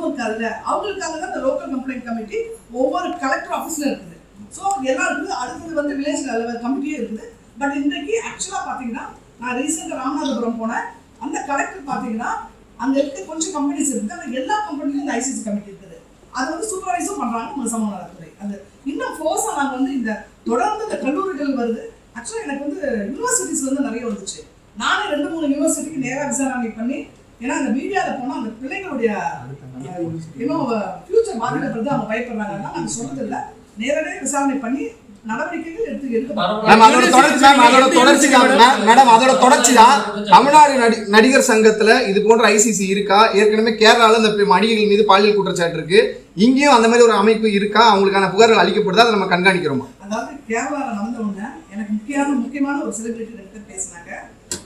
இதுவும் இருக்காதுல்ல அவங்களுக்காக தான் இந்த லோக்கல் கம்ப்ளைண்ட் கமிட்டி ஒவ்வொரு கலெக்டர் ஆஃபீஸ்ல இருக்குது. ஸோ எல்லாருக்கும் அடுத்தது வந்து வில்லேஜ் லெவல் கமிட்டியே இருக்குது. பட் இன்றைக்கு ஆக்சுவலாக பார்த்தீங்கன்னா நான் ரீசெண்டாக ராமநாதபுரம் போனேன். அந்த கலெக்டர் பார்த்தீங்கன்னா அங்கே இருக்க கொஞ்சம் கம்பெனிஸ் இருக்குது. ஆனால் எல்லா கம்பெனிலையும் இந்த ஐசிசி கமிட்டி இருக்குது. அது வந்து சூப்பர்வைஸும் பண்ணுறாங்க நம்ம சமூக நலத்துறை. அது இன்னும் ஃபோர்ஸாக நாங்கள் வந்து இந்த தொடர்ந்து இந்த கல்லூரிகள் வருது. ஆக்சுவலாக எனக்கு வந்து யூனிவர்சிட்டிஸ் வந்து நிறைய வந்துச்சு. நானே ரெண்டு மூணு யூனிவர்சிட்டிக்கு நேராக விசாரணை பண்ணி ஏன்னா அந்த மீடியாவில் போனால் அந்த பிள்ளைங்களுடைய இன்னும் ஃபியூச்சர் பாதிக்கப்படுது அவங்க பயப்படுறாங்க. அதனால நாங்கள் சொன்னது இல்லை நேரடியாக விசாரணை பண்ணி அதோட தொடர்ச்சி தான். தமிழ்நாடு நடி நடிகர் சங்கத்துல இது போன்ற ஐசிசி இருக்கா? ஏற்கனவே கேரளால இந்த நடிகைகள் மீது பாலியல் குற்றச்சாட்டு இருக்கு. இங்கேயும் அந்த மாதிரி ஒரு அமைப்பு இருக்கா? அவங்களுக்கான புகார்கள் அளிக்கப்படுதா? அதை நம்ம கண்காணிக்கிறோமா? அதாவது கேரளாவில் நடந்தவங்க எனக்கு முக்கியமான முக்கியமான ஒரு செலிபிரிட்டி பேசினாங்க.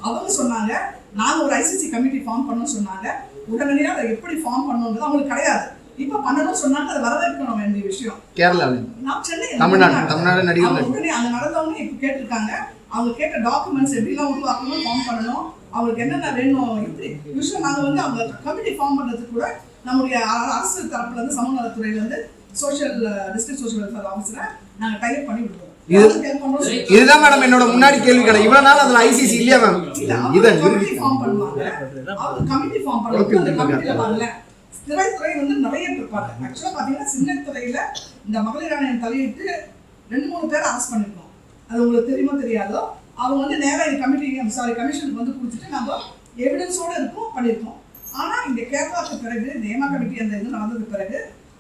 அவங்க சொன்னாங்க நாங்க ஒரு ஐசிசி கமிட்டி ஃபார்ம் பண்ணோம்னு சொன்னாங்க. உடனடியாக அதை எப்படி ஃபார்ம் பண்ணணுன்றது அவங்களுக்கு கிடையாது. இப்போ பண்ணணும்னு சொன்னாங்க அதை வரவேற்கணும் வேண்டிய விஷயம். கேரளாவில் நான் சென்னை தமிழ்நாடு, தமிழ்நாடு நடிகர் அவங்க உடனே அங்க நடந்தவங்க இப்போ கேட்டிருக்காங்க. அவங்க கேட்ட டாக்குமெண்ட்ஸ் எப்படிலாம் உருவாக்கணும் ஃபார்ம் பண்ணணும். அவங்களுக்கு என்னென்ன வேணும் இப்படி விஷயம் நாங்க வந்து அவங்க கமிட்டி ஃபார்ம் பண்றதுக்கு கூட நம்முடைய அரசு தரப்புல இருந்து சமூக நலத்துறையில இருந்து சோஷியல் டிஸ்ட்ரிக்ட் சோஷியல் வெல்ஃபேர் ஆஃபீஸரை நாங்க டைப் பண்ணி விடுவோம். இது-. இதுதான் மேடம் என்னோட முன்னாடி கேள்வி கடை. இவ்வளவு நாள் அதுல ஐசிசி இல்லையா மேம்? இதை திரைத்துறை வந்து நிறைய இருப்பாங்க ஆக்சுவலா பாத்தீங்கன்னா சின்னத்துறையில இந்த மகளிர் ஆணையம் தலையிட்டு ரெண்டு மூணு பேரை அரெஸ்ட் பண்ணிருக்கோம். அது உங்களுக்கு தெரியுமோ தெரியாதோ? அவங்க வந்து நேரா இந்த கமிட்டி சாரி கமிஷனுக்கு வந்து கொடுத்துட்டு நம்ம எவிடன்ஸோட இருக்கும் பண்ணியிருக்கோம் ஆனா இந்த கேரளாவுக்கு பிறகு ஏமா கமிட்டி அந்த இது நடந்ததுக்கு பிறகு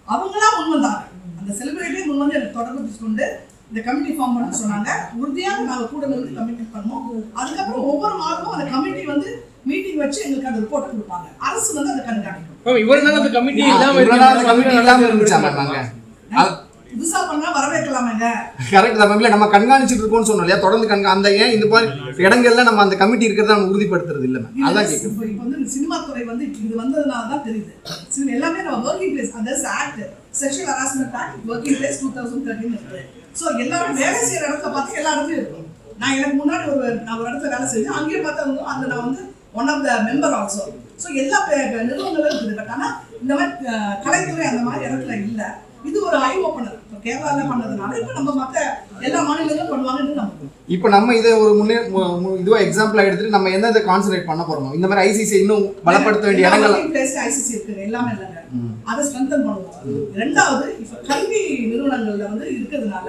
அவங்களா முன் வந்தாங்க. அந்த செலிபிரிட்டியே முன் வந்து எனக்கு தொடர்பு கொண்டு இந்த கமிட்டி ஃபார்ம் பண்ண சொன்னாங்க. உறுதியாக நாங்க கூட நின்று கமிட்டி பண்ணோம் அதுக்கப்புறம் ஒவ்வொரு மாதமும் அந்த கமிட்டி வந்து மீட்டிங் வச்சு எங்களுக்கு அந்த ரிப்போர்ட் கொடுப்பாங்க. அரசு வந்து அதை கண்காணிக்கும். இவ்வளவு நாள் அந்த கமிட்டி இல்லாம அந்த இருந்துச்சா புதுசா பண்ணா வரவேற்கலாமேங்க. கரெக்ட் தான் நம்ம கண்காணிச்சிட்டு இருக்கோம்னு சொன்னோம் இல்லையா? தொடர்ந்து கண்கா அந்த ஏன் இந்த மாதிரி இடங்கள்ல நம்ம அந்த கமிட்டி இருக்கிறத நம்ம உறுதிப்படுத்துறது இல்ல மேம் அதான் கேட்குறேன் இப்போ வந்து சினிமா துறை வந்து இது வந்ததுனால தான் தெரியுது. எல்லாமே நம்ம ஒர்க்கிங் பிளேஸ் அந்த act sexual harassment act working place two thousand thirteen இருக்கு. ஸோ எல்லாரும் வேலை செய்யற இடத்துல பார்த்து எல்லா இடத்துலயும் இருக்கும் நான் எனக்கு முன்னாடி ஒரு நான் ஒரு இடத்துல வேலை செஞ்சேன். அங்கேயும் பார்த்தா அந்த நான் வந்து one of the member also so எல்லா நிறுவனங்களும் இருக்குது. பட் ஆனால் இந்த மாதிரி கலைத்துறை அந்த மாதிரி இடத்துல இல்லை. இது ஒரு ஐ ஓப்பனர் இப்போ கேரளாவில் பண்ணதுனால இப்போ நம்ம மற்ற எல்லா மாநிலங்களும் பண்ணுவாங்கன்னு நம்புறோம் இப்போ நம்ம இதை ஒரு முன்னே மு- மு- இதுவா எக்ஸாம்பிளா எடுத்துட்டு நம்ம எந்த இதை கான்சென்ட்ரேட் பண்ண போறோம் இந்த மாதிரி ஐசிசி இன்னும் பலப்படுத்த வேண்டிய இடங்கள் ஐசிசி இருக்குங்க எல்லாமே இல்லைங்க அதை ஸ்ட்ரென்தன் பண்ணுவோம். ரெண்டாவது இப்ப கல்வி நிறுவனங்கள்ல வந்து இருக்கிறதுனால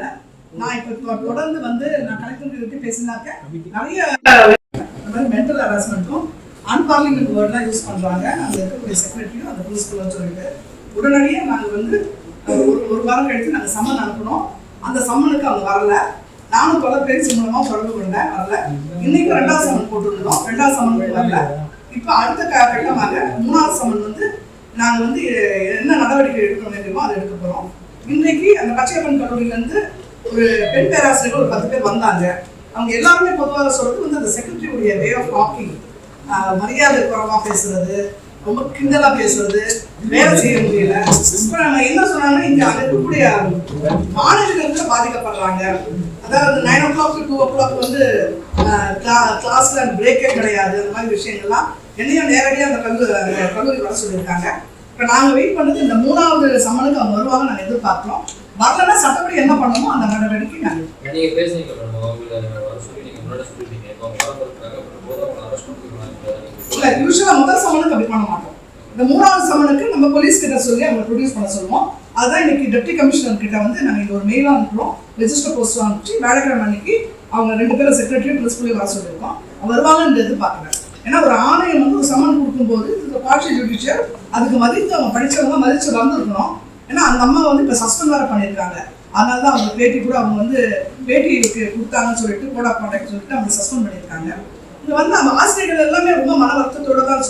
நான் இப்ப தொடர்ந்து வந்து நான் கலெக்டர் பேசினாக்க நிறைய மென்டல் ஹராஸ்மெண்ட்டும் அன்பார்லிமெண்ட் வேர்ட்லாம் யூஸ் பண்றாங்க. அங்க இருக்கக்கூடிய செக்ரட்டரியும் அந்த பிரின்சிபலும் சொல்லிட்டு உடனடியாக நாங்க வந்து ஒரு ஒரு வாரம் கழித்து நாங்க சம்மன் அனுப்பினோம். அந்த சம்மனுக்கு அவங்க வரல. நானும் தொலைபேசி மூலமா தொடர்பு கொண்டேன் வரல. இன்னைக்கு ரெண்டாவது சம்மன் போட்டுருந்தோம் ரெண்டாவது சம்மன் வரல. இப்போ அடுத்த கட்டமாக மூணாவது சம்மன் வந்து நாங்க வந்து என்ன நடவடிக்கை எடுக்க வேண்டுமோ அதை எடுக்க போறோம். இன்றைக்கு அந்த பச்சையப்பன் கல்லூரியில இருந்து ஒரு பெண் பேராசிரியர்கள் ஒரு பத்து பேர் வந்தாங்க. அவங்க எல்லாருமே பொதுவாக சொல்றது வந்து அந்த செக்ரட்டரியுடைய வே ஆஃப் டாக்கிங் மரியாதை குறைவா பேசுறது ரொம்ப கிண்டலா பேசுறது வேலை செய்ய முடியல. இப்ப நாங்க என்ன சொன்னாங்கன்னா இங்க அங்க இருக்கக்கூடிய மாணவர்கள் கூட பாதிக்கப்படுறாங்க. அதாவது nine o'clock two o'clock வந்து கிளாஸ்ல பிரேக்கே கிடையாது. அந்த மாதிரி விஷயங்கள்லாம் என்னையும் நேரடியாக அந்த கல்லூரி கல்லூரி வர சொல்லியிருக்காங்க. இப்போ நாங்கள் வெயிட் பண்ணது இந்த மூணாவது சம்மனுக்கு அவங்க வருவாங்க நாங்கள் எதிர்பார்க்கிறோம். வரலன்னா சட்டப்படி என்ன பண்ணணுமோ அந்த நடவடிக்கை நாங்கள் நீங்க பேசுனீங்க மேடம் அவங்கள வர சொல்லி நீங்க முன்னாடி சொல்லிட்டீங்க இப்போ அவங்க வர போறாங்க போது அவங்க அரெஸ்ட் யூஸ்வலாக முதல் சம்மனுக்கு அப்படி பண்ண மாட்டோம். இந்த மூணாவது சம்மனுக்கு நம்ம போலீஸ் கிட்ட சொல்லி அவங்க ப்ரொடியூஸ் பண்ண சொல்லுவோம். அதுதான் இன்னைக்கு டெப்டி கமிஷனர் கிட்ட வந்து நாங்கள் இது ஒரு மெயில் அனுப்புறோம். ரெஜிஸ்டர் போஸ்ட் அனுப்பிச்சு வேலைக்கிழமை அன்னைக்கு அவங்க ரெண்டு பேரும் செக்ரட்டரி பிரின்சிபலையும் வர சொல்லியிருக்கோம். வருவாங்கன்னு எதிர்பார்க்குறேன் ஏன்னா ஒரு ஆணையம் வந்து ஒரு சம்மன் கொடுக்கும்போது இந்த பார்ஷியல் ஜுடிஷியல் அதுக்கு மதித்து அவங்க படித்தவங்க மதித்து வந்திருக்கணும். ஏன்னா அந்த அம்மா வந்து இப்போ சஸ்பெண்ட் வேறு பண்ணியிருக்காங்க. அதனால தான் அவங்க பேட்டி கூட அவங்க வந்து பேட்டிக்கு கொடுத்தாங்கன்னு சொல்லிட்டு கோட் ஆஃப் கான்டாக்ட் சொல்லிட்டு அவங்க சஸ்பெண்ட் பண்ணியிருக்காங்க. இங்கே வந்து அவங்க ஆசிரியர்கள் ரொம்ப மன வருத்தத்தோட தான்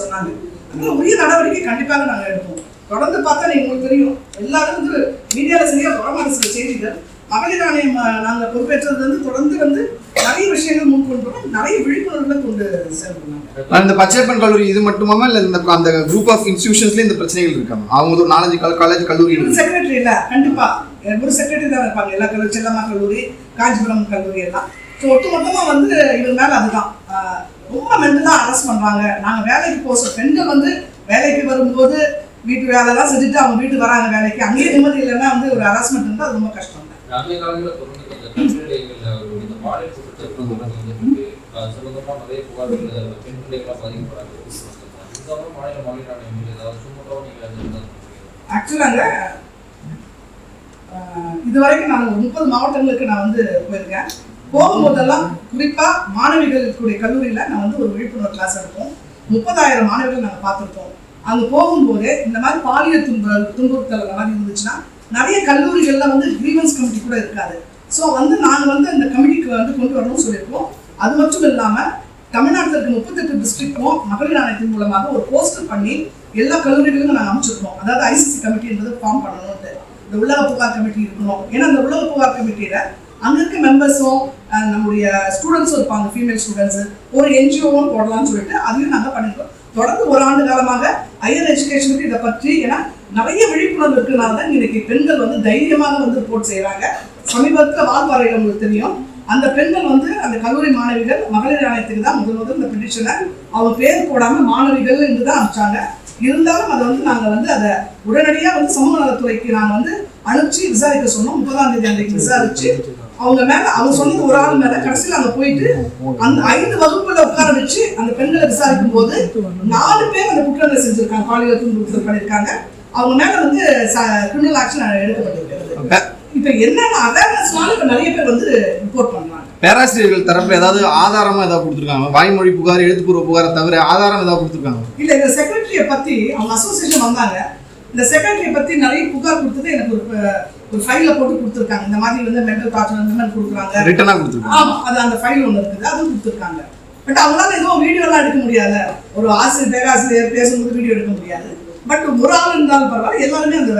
அதனால உரிய நடவடிக்கை கண்டிப்பாக நாங்கள் எடுப்போம். தொடர்ந்து பார்த்தா நீங்க உங்களுக்கு தெரியும் எல்லாரும் வந்து மீடியாவில் சரியா வரமான சில செய்திகள் மகளிர் ஆணையம் அஹ், நாங்க பொறுப்பேற்றது வந்து தொடர்ந்து வந்து நிறைய விஷயங்கள் முன் கொண்டு வரோம் நிறைய விழிப்புணர்வுகளை கொண்டு செயல்படுறாங்க. அந்த பச்சையப்பன் கல்லூரி இது மட்டுமாம இல்ல இந்த அந்த குரூப் ஆஃப் இன்ஸ்டிடியூஷன்ஸ்ல இந்த பிரச்சனைகள் இருக்காங்க அவங்க ஒரு நாலஞ்சு காலேஜ் கல்லூரி செக்ரட்டரி இல்ல கண்டிப்பா. ஒரு செக்ரட்டரி தான் இருப்பாங்க எல்லா கல்லூரி செல்லம்மா கல்லூரி காஞ்சிபுரம் கல்லூரி எல்லாம். ஸோ ஒட்டுமொத்தமா வந்து இவங்க மேல அதுதான். ரொம்ப மென்டலா அரெஸ்ட் பண்றாங்க. நாங்க வேலைக்கு போக சொல்ல பெண்கள் வந்து வேலைக்கு வரும்போது வீட்டு வேலைலாம் செஞ்சுட்டு அவங்க வீட்டுக்கு வராங்க வேலைக்கு. அங்கேயே நிம்மதி இல்லைன்னா வந்து ஒரு ஹராஸ்மெண்ட் இருந்தால் அது ரொம்ப கஷ்டம். நீங்கள் ஆக்சுவலாங்க இது வரைக்கும் நான் முப்பது மாவட்டங்களுக்கு நான் வந்து போயிருக்கேன். போகும்போதெல்லாம் குறிப்பா மாணவிகளுக்குடைய கல்லூரியில நான் வந்து ஒரு விழிப்புணர்வு கிளாஸ் எடுப்போம். முப்பதாயிரம் மாணவிகள் நாங்கள் பார்த்துருக்கோம். அங்க போகும்போது இந்த மாதிரி பாலியல் துன்பல் துன்புறுத்தல் அந்த மாதிரி இருந்துச்சுன்னா நிறைய கல்லூரிகள்ல வந்து கிரீவன்ஸ் கமிட்டி கூட இருக்காது. ஸோ வந்து நாங்கள் வந்து அந்த கமிட்டிக்கு வந்து கொண்டு வரணும்னு சொல்லியிருக்கோம். அது மட்டும் இல்லாமல் தமிழ்நாட்டில் இருக்க முப்பத்தெட்டு டிஸ்ட்ரிக்டும் மகளிர் ஆணையத்தின் மூலமாக ஒரு போஸ்டர் பண்ணி எல்லா கல்லூரிகளுக்கும் நாங்கள் அமைச்சிருக்கோம் அதாவது ஐசிசி கமிட்டின்றது ஃபார்ம் பண்ணணும்னு இந்த உலக புகார் கமிட்டி இருக்கணும். ஏன்னா அந்த உலக புகார் கமிட்டியில அங்க இருக்க மெம்பர்ஸும் நம்முடைய ஸ்டூடெண்ட்ஸும் இருப்பாங்க ஃபீமேல் ஸ்டூடெண்ட்ஸ் ஒரு என்ஜிஓவும் போடலாம்னு சொல்லிட்டு அதையும் நாங்கள் பண்ணிருக்கோம். தொடர்ந்து ஒரு ஆண்டு காலமாக ஹையர் எஜுகேஷனுக்கு இதை பற்றி ஏன்னா நிறைய விழிப்புணர்வு இருக்கிறனால தான் இன்னைக்கு பெண்கள் வந்து தைரியமாக வந்து ரிப்போர்ட் செய்கிறாங்க சமீபத்தில் வால்பாறையில் உங்களுக்கு தெரியும். அந்த பெண்கள் வந்து அந்த கல்லூரி மாணவிகள் மகளிர் ஆணையத்துக்கு தான் முதல் முதல் இந்த பெட்டிஷனை அவங்க பேர் போடாமல் மாணவிகள் என்று தான் அனுப்பிச்சாங்க. இருந்தாலும் அதை வந்து நாங்கள் வந்து அதை உடனடியாக வந்து சமூக நலத்துறைக்கு நாங்கள் வந்து அனுப்பிச்சு விசாரிக்க சொன்னோம். முப்பதாம் தேதி அன்றைக்கு விசாரிச்சு அவங்க மேல அவங்க சொன்னது ஒரு ஆள் மேல கடைசியில் அங்க போயிட்டு அந்த ஐந்து வகுப்புல உட்கார வச்சு அந்த பெண்களை விசாரிக்கும் போது நாலு பேர் அந்த குற்றங்களை செஞ்சிருக்காங்க. பாலியல் துன்புறுத்தல் பண்ணியிருக்காங்க. அவங்க மேல வந்து கிரிமினல் ஆக்ஷன் எடுக்கப்பட்டிருக்கிறது. இப்ப என்னன்னா அவேர்னஸ்னால இப்ப நிறைய பேர் வந்து ரிப்போர்ட் பண்றாங்க பேராசிரியர்கள் தரப்புல ஏதாவது ஆதாரமா ஏதாவது கொடுத்துருக்காங்க? வாய்மொழி புகார் எழுத்துப்பூர்வ புகாரை தவிர ஆதாரம் ஏதாவது கொடுத்துருக்காங்க? இல்ல இந்த செக்ரட்டரிய பத்தி அவங்க அசோசியேஷன் வந்தாங்க. இந்த செக்ரட்டரிய பத்தி நிறைய புகார் கொடுத்தது எனக்கு ஒரு ஒரு ஃபைல போட்டு கொடுத்துருக்காங்க. இந்த மாதிரி வந்து மென்டல் டார்ச்சர் அந்த மாதிரி கொடுக்குறாங்க. ரிட்டனா கொடுத்துருக்காங்க. ஆமா அது அந்த ஃபைல் ஒன்று இருக்குது. அதுவும் கொடுத்துருக்காங்க. பட் அவங்களால எதுவும் வீடியோலாம் எடுக்க முடியாது ஒரு ஆசிரியர் பேராசிரியர் பேசும்போது வீடியோ எடுக்க முடியாது. பட் ஒரு ஆள் இருந்தாலும் பரவாயில்ல எல்லாருமே அந்த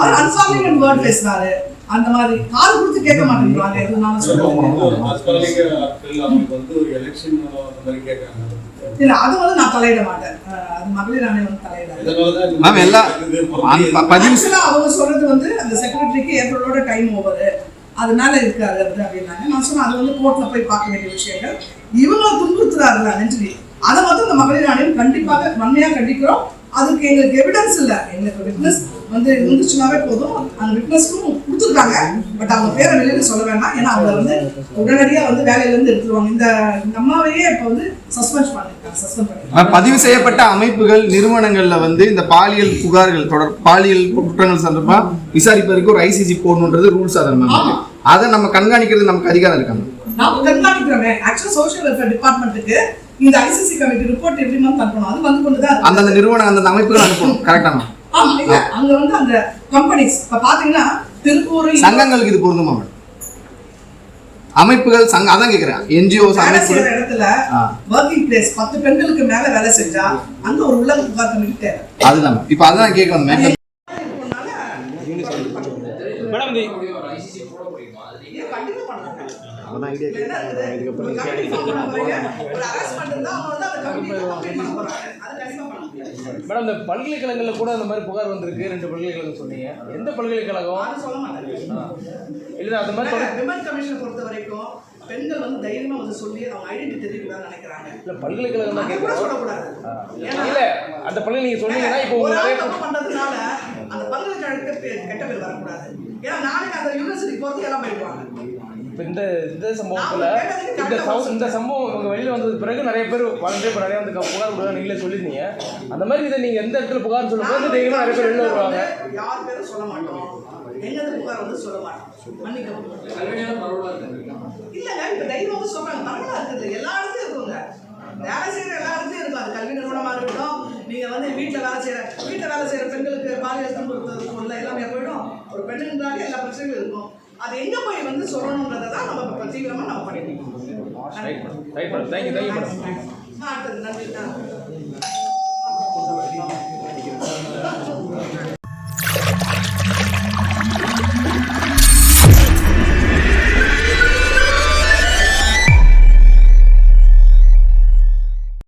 அவர் அன்சாலிங் வேர்ட் பேசுறாரு. அந்த மாதிரி காது கொடுத்து கேட்க மாட்டேங்கிறாங்க. எதுனாலும் சொல்லுவாங்க அந்த இல்ல அது வந்து நான் தலையிட மாட்டேன். அது மகளிர் ஆணையம் வந்து தலையிடாது. மேம் அந்த அவங்க சொல்றது வந்து அந்த செக்ரட்டரிக்கு ஏப்ரலோட டைம் ஓவர் அதனால இருக்காது அப்படின்னாங்க. நான் சொன்னேன் அது வந்து கோர்ட்ல போய் பார்க்க வேண்டிய விஷயங்கள். இவங்க துன்புறுத்துறாருல நெஞ்சிலி அதை வந்து இந்த மகளிர் ஆணையம் கண்டிப்பாக வன்மையா கண்டிக்கிறோம். அதுக்கு எங்களுக்கு எவிடன்ஸ் இல்ல. எங்களுக்கு விட்னஸ் வந்து இருந்துச்சுனாவே போதும். அந்த விட்னஸ்க்கும் கொடுத்துருக்காங்க. பட் அவங்க பேரை வெளியில சொல்ல வேண்டாம் ஏன்னா அவங்க வந்து உடனடியா வந்து வேலையில இருந்து எடுத்துருவாங்க. இந்த இந்த அம்மாவையே இப்ப வந்து சஸ்பெண்ட் பண்ணிருக்காங்க. சஸ்பெண்ட் மேம், பதிவு செய்யப்பட்ட அமைப்புகள் நிறுவனங்கள்ல வந்து இந்த பாலியல் புகார்கள் தொடர் பாலியல் குற்றங்கள் சம்பந்தமா விசாரிப்பதற்கு ஒரு ஐசிசி போடணுன்றது ரூல்ஸ் அதை மேம். ஆமா. அதை நம்ம கண்காணிக்கிறது நமக்கு அதிகாரம் இருக்காங்க நாம கண்காணிக்கிறோமே. ஆக்சுவலா சோஷியல் வெல்ஃபேர் டிபார்ட்மெண்ட்டுக்கு இந்த ICC committee report every month அனுப்பணும் அது வந்து கொண்டு தான். அந்தந்த நிறுவனம் அந்தந்த அமைப்புகள் அனுப்பணும். கரெக்டா மேம்? ஆமா இல்ல அங்க வந்து அந்த கம்பெனிஸ் இப்ப பாத்தீங்கன்னா திருப்பூர் சங்கங்களுக்கு இது பொருந்துமா மேடம்? அமைப்புகள் சங்கம் அதான் கேக்குறேன். என்ஜிஓஸ் வேலை செய்யற அமைப்புகள் இடத்துல. ஒர்க்கிங் பிளேஸ் பத்து பெண்களுக்கு மேல வேலை செஞ்சா அங்க ஒரு புகார் கமிட்டி தேவை அதுதான். இப்ப அதான் கேட்க வந்தேன் மேடம் இந்த மேடம் இந்த பல்கலைக்கழகங்கள்ல கூட அந்த மாதிரி புகார் வந்திருக்கு. ரெண்டு பல்கலைக்கழகம் சொன்னீங்க. எந்த பல்கலைக்கழகம்? சொல்ல மாட்டேன். இல்ல அந்த மாதிரி விமன் கமிஷனை பொறுத்த வரைக்கும் பெண்கள் வந்து தைரியமா வந்து சொல்லி அவங்க ஐடென்டி தெரியக்கூடாதுன்னு நினைக்கிறாங்க. இல்ல பல்கலைக்கழகம் தான் சொல்லக்கூடாது. இல்ல. அந்த பல்கலை நீங்க சொன்னீங்கன்னா இப்போ ஒரு உங்க ஆள் நிறைய தப்பு பண்றதுனால அந்த பல்கலைக்கழகத்துக்கு பேர் கெட்ட பேர் வரக்கூடாது. ஏன்னா நாளைக்கு அந்த யூனிவர்சிட்டி போறது எல்லாம் போயிடுவாங்க இப்போ இந்த இந்த சம்பவத்துல இந்த இந்த சம்பவம் உங்க வெளியில வந்ததுக்கு பிறகு நிறைய பேர் வாலண்டியர் நிறைய வந்து புகார் கொடுக்க நீங்களே சொல்லியிருந்தீங்க. அந்த மாதிரி இதை நீங்க எந்த இடத்துல புகார் சொல்லும்போது தைரியமா நிறைய பேர் வெளில வருவாங்க. யார் பேரும் சொல்ல மாட்டோம். என்னது புகார் வந்து சொல்ல மாட்டோம். மன்னிக்கவும். இல்லைங்க இப்ப தைரியம் வந்து சொல்றாங்க. தமிழா இருக்குது. எல்லா இடத்துலயும் இருக்குங்க. வேலை செய்யற எல்லா இடத்துலயும் இருக்கும் அது கல்வி நிறுவனமா இருக்கட்டும் நீங்க வந்து வீட்டுல வேலை செய்யற வீட்டுல வேலை செய்யற பெண்களுக்கு பாலியல் துன்புறுத்தல் எல்லாமே போயிடும் ஒரு பெண்ணுன்றாலே எல்லா பிரச்சனைகளும் இருக்கும். அது எங்க போய் வந்து சொல்லணும்ன்றத தான் நம்ம இப்போ தீவிரமா நம்ம பண்ணிட்டு இருக்கோம். தேங்க்யூ தேங்க்யூ மேடம் அடுத்தது. நன்றி.